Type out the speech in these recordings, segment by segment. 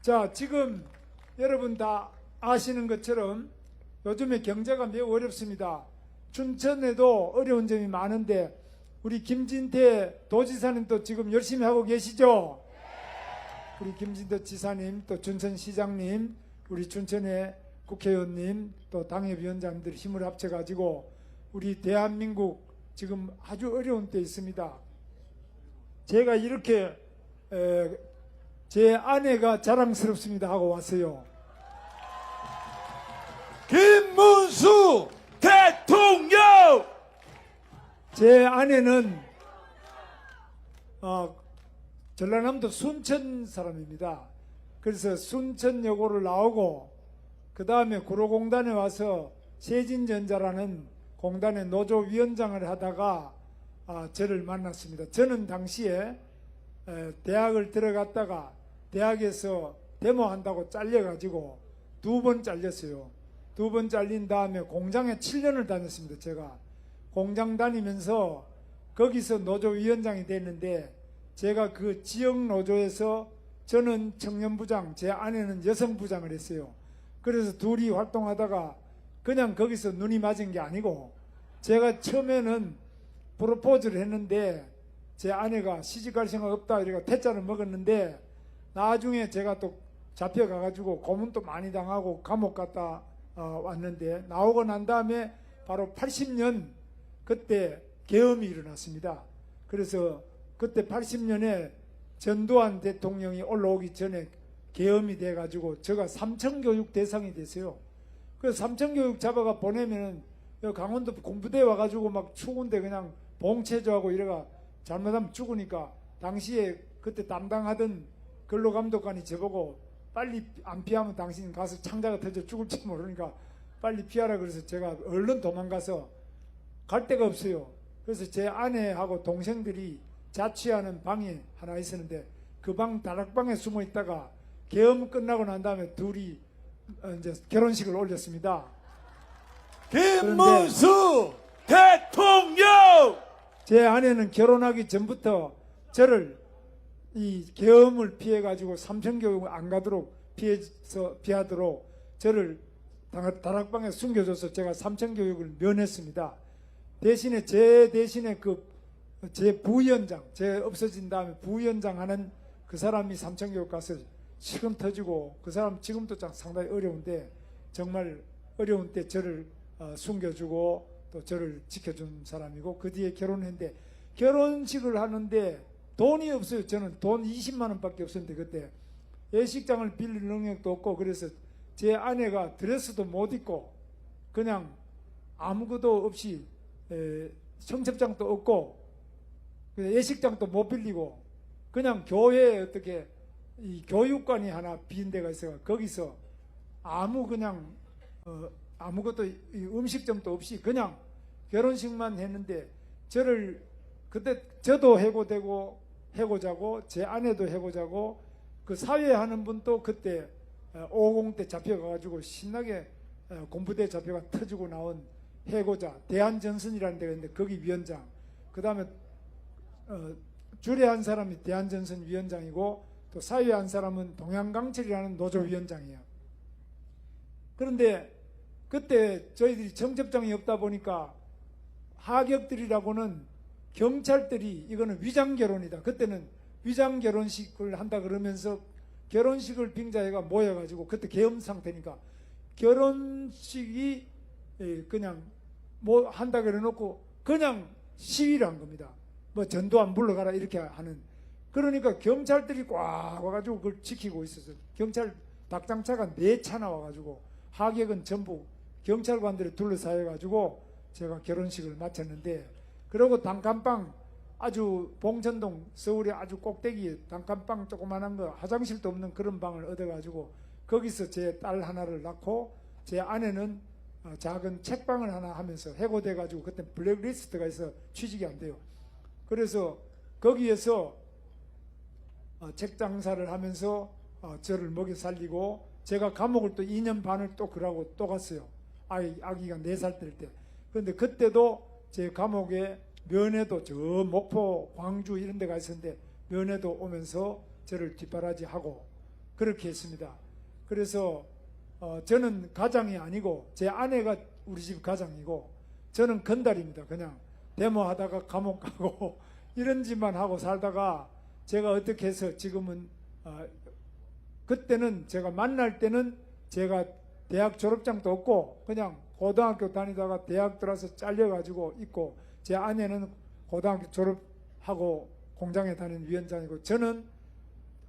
자, 지금 여러분 다 아시는 것처럼 요즘에 경제가 매우 어렵습니다. 춘천에도 어려운 점이 많은데 우리 김진태 도지사님 도 지금 열심히 하고 계시죠? 우리 김진태 지사님, 또 춘천시장님, 우리 춘천의 국회의원님, 또 당협위원장들 힘을 합쳐가지고 우리 대한민국 지금 아주 어려운 때 있습니다. 제가 이렇게 에, 제 아내가 자랑스럽습니다 하고 왔어요. 김문수 대통령 제 아내는 어, 전라남도 순천 사람입니다. 그래서 순천여고를 나오고 그 다음에 구로공단에 와서 세진전자라는 공단의 노조위원장을 하다가 아, 저를 만났습니다. 저는 당시에 에, 대학을 들어갔다가 대학에서 데모한다고 잘려가지고 두 번 잘렸어요. 두 번 잘린 다음에 공장에 7년을 다녔습니다. 제가 공장 다니면서 거기서 노조위원장이 됐는데 제가 그 지역 노조에서 저는 청년부장, 제 아내는 여성부장을 했어요. 그래서 둘이 활동하다가 그냥 거기서 눈이 맞은 게 아니고 제가 처음에는 프로포즈를 했는데 제 아내가 시집갈 생각 없다 이래가 퇴짜를 먹었는데 나중에 제가 또 잡혀가가지고 고문 도 많이 당하고 감옥 갔다 어, 왔는데 나오고 난 다음에 바로 80년 그때 계엄이 일어났습니다. 그래서 그때 80년에 전두환 대통령이 올라오기 전에 계엄이 돼가지고 제가 삼천교육 대상이 됐어요. 그래서 삼천교육 잡아가 보내면은 강원도 공부대 와가지고 막 추운데 그냥 봉체조하고 이래가 잘못하면 죽으니까 당시에 그때 담당하던 근로감독관이 저보고 빨리 안 피하면 당신 가서 창자가 터져 죽을지 모르니까 빨리 피하라 그래서 제가 얼른 도망가서 갈 데가 없어요. 그래서 제 아내하고 동생들이 자취하는 방이 하나 있었는데 그 방 다락방에 숨어 있다가 계엄 끝나고 난 다음에 둘이 어, 이제 결혼식을 올렸습니다. 김문수 대통령 제 아내는 결혼하기 전부터 저를 이 계엄을 피해 가지고 삼천 교육을 안 가도록 피해서 피하도록 저를 다- 다락방에 숨겨줘서 제가 삼천 교육을 면했습니다. 대신에 제 대신에 그 제 부위원장 제 없어진 다음에 부위원장 하는 그 사람이 삼천 교육 가서 지금 터지고 그 사람 지금도 참 상당히 어려운데 정말 어려운 때 저를 어, 숨겨주고 또 저를 지켜준 사람이고 그 뒤에 결혼했는데 결혼식을 하는데 돈이 없어요. 저는 돈 20만 원밖에 없었는데 그때 예식장을 빌릴 능력도 없고 그래서 제 아내가 드레스도 못 입고 그냥 아무것도 없이 에, 청첩장도 없고 예식장도 못 빌리고 그냥 교회에 어떻게 이 교육관이 하나 빈 데가 있어요. 거기서 아무 그냥 어, 아무것도 이 음식점도 없이 그냥 결혼식만 했는데 저를 그때 저도 해고되고 해고자고 제 아내도 해고자고 그 사회 하는 분도 그때 50 때 잡혀가가지고 신나게 어, 공부대 잡혀가 터지고 나온 해고자 대한전선이라는 데가 있는데 거기 위원장 그 다음에 어, 줄에 한 사람이 대한전선 위원장이고 또 사회에 한 사람은 동양강철이라는 노조 위원장이에요. 그런데 그때 저희들이 정첩장이 없다 보니까 하격들이라고는 경찰들이 이거는 위장 결혼이다. 그때는 위장 결혼식을 한다 그러면서 결혼식을 빙자해가 모여가지고 그때 계엄 상태니까 결혼식이 예, 그냥 뭐 한다 그래놓고 그냥 시위를 한 겁니다. 뭐 전두환 물러가라 이렇게 하는 그러니까 경찰들이 꽉 와가지고 그걸 지키고 있었어요. 경찰 닭장차가 네 차 나 와가지고 하객은 전부 경찰관들이 둘러싸여가지고 제가 결혼식을 마쳤는데 그러고 단칸방 아주 봉천동 서울의 아주 꼭대기에 단칸방 조그만한 거 화장실도 없는 그런 방을 얻어가지고 거기서 제 딸 하나를 낳고 제 아내는 어, 작은 책방을 하나 하면서 해고돼가지고 그때 블랙리스트가 있어 취직이 안 돼요. 그래서 거기에서 어, 책 장사를 하면서 어, 저를 먹여 살리고 제가 감옥을 또 2년 반을 또 그러고 또 갔어요. 아이, 아기가 4살 될 때. 그런데 그때도 제 감옥에 면회도 저 목포, 광주 이런 데가 있었는데 면회도 오면서 저를 뒷바라지 하고 그렇게 했습니다. 그래서 어, 저는 가장이 아니고 제 아내가 우리 집 가장이고 저는 건달입니다. 그냥 데모하다가 감옥 가고 이런 짓만 하고 살다가 제가 어떻게 해서 지금은 어, 그때는 제가 만날 때는 제가 대학 졸업장도 없고 그냥 고등학교 다니다가 대학 들어서 잘려가지고 있고 제 아내는 고등학교 졸업하고 공장에 다니는 위원장이고 저는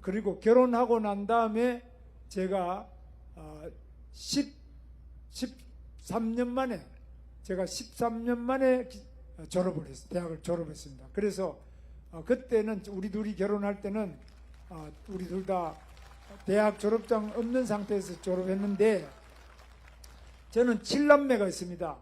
그리고 결혼하고 난 다음에 제가 어, 10, 13년 만에 제가 13년 만에 기- 어, 졸업을 했어요. 대학을 졸업했습니다. 그래서 어, 그때는 우리 둘이 결혼할 때는 어, 우리 둘 다 대학 졸업장 없는 상태에서 졸업했는데 저는 7남매가 있습니다.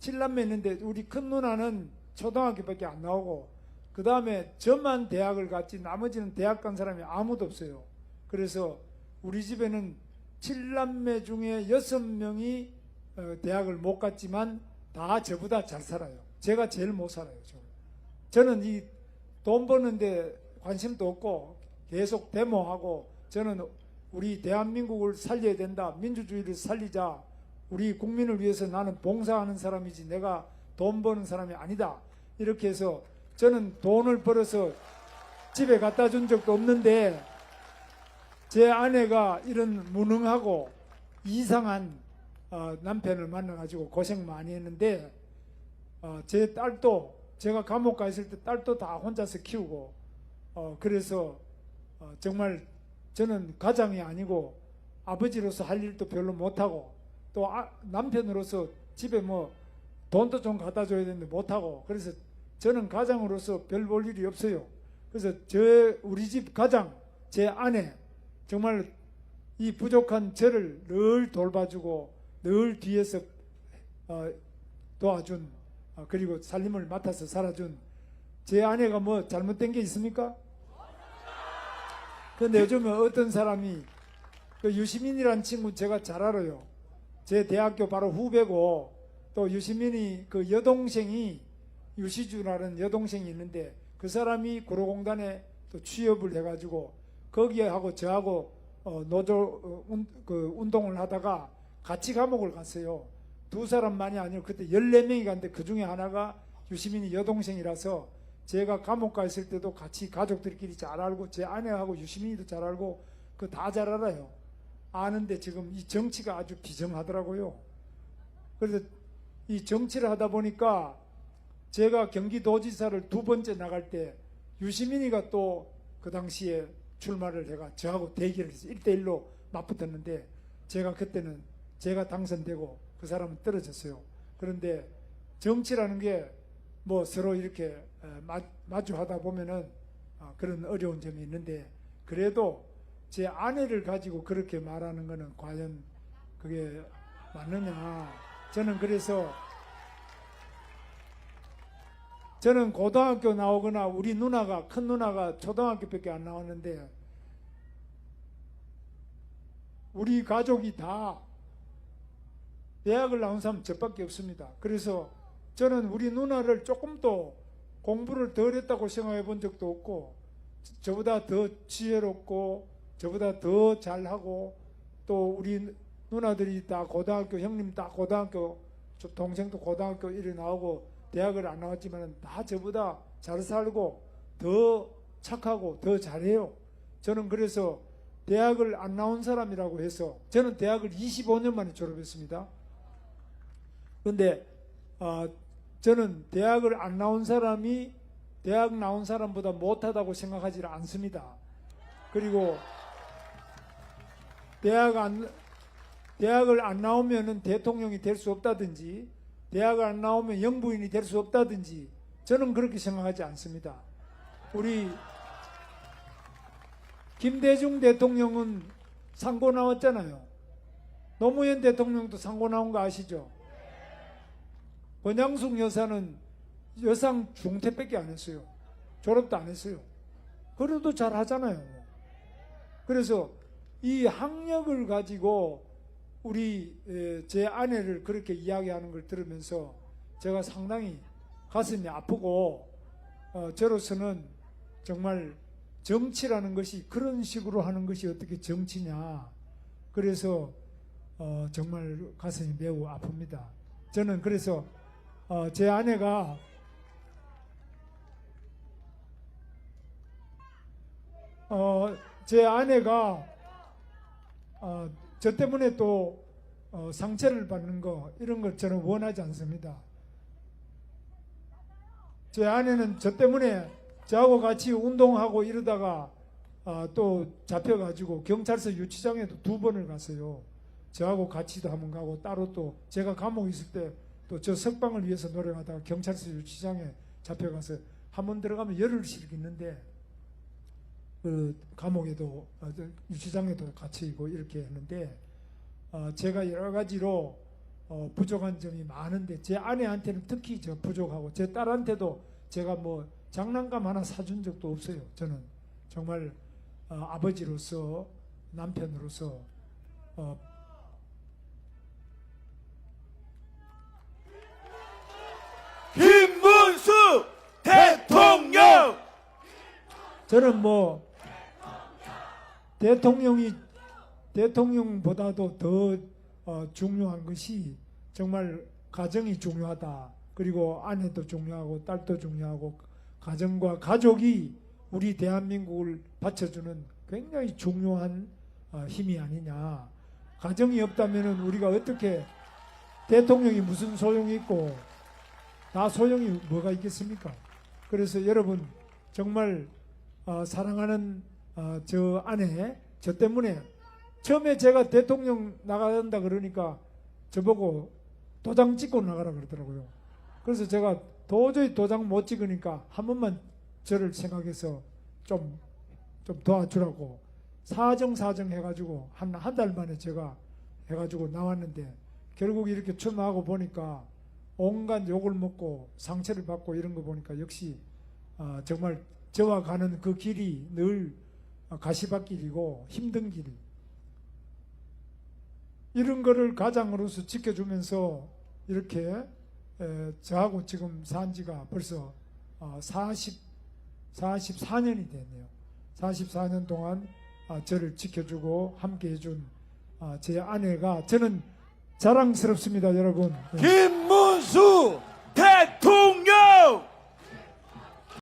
7남매 있는데 우리 큰 누나는 초등학교밖에 안 나오고 그 다음에 저만 대학을 갔지 나머지는 대학 간 사람이 아무도 없어요. 그래서 우리 집에는 7남매 중에 6명이 어, 대학을 못 갔지만 다 저보다 잘 살아요. 제가 제일 못 살아요. 저. 저는 이 돈 버는데 관심도 없고 계속 데모하고 저는 우리 대한민국을 살려야 된다. 민주주의를 살리자. 우리 국민을 위해서 나는 봉사하는 사람이지 내가 돈 버는 사람이 아니다. 이렇게 해서 저는 돈을 벌어서 집에 갖다 준 적도 없는데 제 아내가 이런 무능하고 이상한 어, 남편을 만나가지고 고생 많이 했는데 어, 제 딸도 제가 감옥 가 있을 때 딸도 다 혼자서 키우고 어, 그래서 어, 정말 저는 가장이 아니고 아버지로서 할 일도 별로 못하고 또 아- 남편으로서 집에 뭐 돈도 좀 갖다 줘야 되는데 못하고 그래서 저는 가장으로서 별 볼 일이 없어요. 그래서 저 우리 집 가장 제 아내 정말 이 부족한 저를 늘 돌봐주고 늘 뒤에서 어, 도와준 어, 그리고 살림을 맡아서 살아준 제 아내가 뭐 잘못된 게 있습니까? 근데 요즘에 어떤 사람이 그 유시민이라는 친구 제가 잘 알아요. 제 대학교 바로 후배고 또 유시민이 그 여동생이 유시주라는 여동생이 있는데 그 사람이 구로공단에 또 취업을 해가지고 거기에 하고 저하고 어, 노조 어, 운, 그 운동을 하다가 같이 감옥을 갔어요. 두 사람만이 아니고 그때 14명이 갔는데 그 중에 하나가 유시민이 여동생이라서 제가 감옥 가 있을 때도 같이 가족들끼리 잘 알고 제 아내하고 유시민이도 잘 알고 그 다 잘 알아요. 아는데 지금 이 정치가 아주 비정하더라고요. 그래서 이 정치를 하다 보니까 제가 경기도지사를 두 번째 나갈 때 유시민이가 또 그 당시에 출마를 해가 저하고 대결을 해서 1대1로 맞붙었는데 제가 그때는 제가 당선되고 그 사람은 떨어졌어요. 그런데 정치라는 게 뭐 서로 이렇게 어, 마- 마주하다 보면은 아, 그런 어려운 점이 있는데 그래도 제 아내를 가지고 그렇게 말하는 거는 과연 그게 맞느냐. 저는 그래서 저는 고등학교 나오거나 우리 누나가 큰 누나가 초등학교밖에 안 나왔는데 우리 가족이 다 대학을 나온 사람 저밖에 없습니다. 그래서 저는 우리 누나를 조금 더 공부를 덜 했다고 생각해 본 적도 없고 저보다 더 지혜롭고 저보다 더 잘하고 또 우리 누나들이 다 고등학교 형님 다 고등학교 저 동생도 고등학교 이래 나오고 대학을 안 나왔지만 다 저보다 잘 살고 더 착하고 더 잘해요. 저는 그래서 대학을 안 나온 사람이라고 해서 저는 대학을 25년 만에 졸업했습니다. 근데 어, 저는 대학을 안 나온 사람이 대학 나온 사람보다 못하다고 생각하지 않습니다. 그리고 대학 안 대학을 안 나오면은 대통령이 될 수 없다든지 대학을 안 나오면 영부인이 될 수 없다든지 저는 그렇게 생각하지 않습니다. 우리 김대중 대통령은 상고 나왔잖아요. 노무현 대통령도 상고 나온 거 아시죠? 권양숙 여사는 여상 중퇴밖에 안 했어요. 졸업도 안 했어요. 그래도 잘 하잖아요. 그래서 이 학력을 가지고 우리 에, 제 아내를 그렇게 이야기하는 걸 들으면서 제가 상당히 가슴이 아프고 어, 저로서는 정말 정치라는 것이 그런 식으로 하는 것이 어떻게 정치냐. 그래서 어, 정말 가슴이 매우 아픕니다. 저는 그래서 어, 제 아내가 어, 제 아내가 어, 저 때문에 또 어, 상처를 받는 거 이런 걸 저는 원하지 않습니다. 제 아내는 저 때문에 저하고 같이 운동하고 이러다가 아, 또 잡혀가지고 경찰서 유치장에도 두 번을 갔어요. 저하고 같이도 한번 가고 따로 또 제가 감옥에 있을 때 또 저 석방을 위해서 노력하다가 경찰서 유치장에 잡혀가서 한 번 들어가면 열흘씩 있는데 그 감옥에도 어, 저 유치장에도 같이 있고 이렇게 했는데 어, 제가 여러 가지로 어, 부족한 점이 많은데 제 아내한테는 특히 저 부족하고 제 딸한테도 제가 뭐 장난감 하나 사준 적도 없어요. 저는 정말 어, 아버지로서 남편으로서 어, 김문수 대통령 저는 뭐 대통령이 대통령보다도 더 어, 중요한 것이 정말 가정이 중요하다. 그리고 아내도 중요하고 딸도 중요하고 가정과 가족이 우리 대한민국을 받쳐주는 굉장히 중요한 어, 힘이 아니냐. 가정이 없다면 우리가 어떻게 대통령이 무슨 소용이 있고 다 소용이 뭐가 있겠습니까? 그래서 여러분 정말 어, 사랑하는 어, 저 아내 저 때문에 처음에 제가 대통령 나간다 그러니까 저보고 도장 찍고 나가라 그러더라고요. 그래서 제가 도저히 도장 못 찍으니까 한 번만 저를 생각해서 좀, 좀 도와주라고 사정사정 해가지고 한, 한 달 만에 제가 해가지고 나왔는데 결국 이렇게 출마하고 보니까 온갖 욕을 먹고 상처를 받고 이런 거 보니까 역시 아, 정말 저와 가는 그 길이 늘 가시밭길이고 힘든 길. 이런 거를 가장으로서 지켜주면서 이렇게 에, 저하고 지금 산 지가 벌써 어, 40, 44년이 됐네요. 44년 동안 아, 저를 지켜주고 함께 해준 아, 제 아내가 저는 자랑스럽습니다, 여러분. 네. 김문수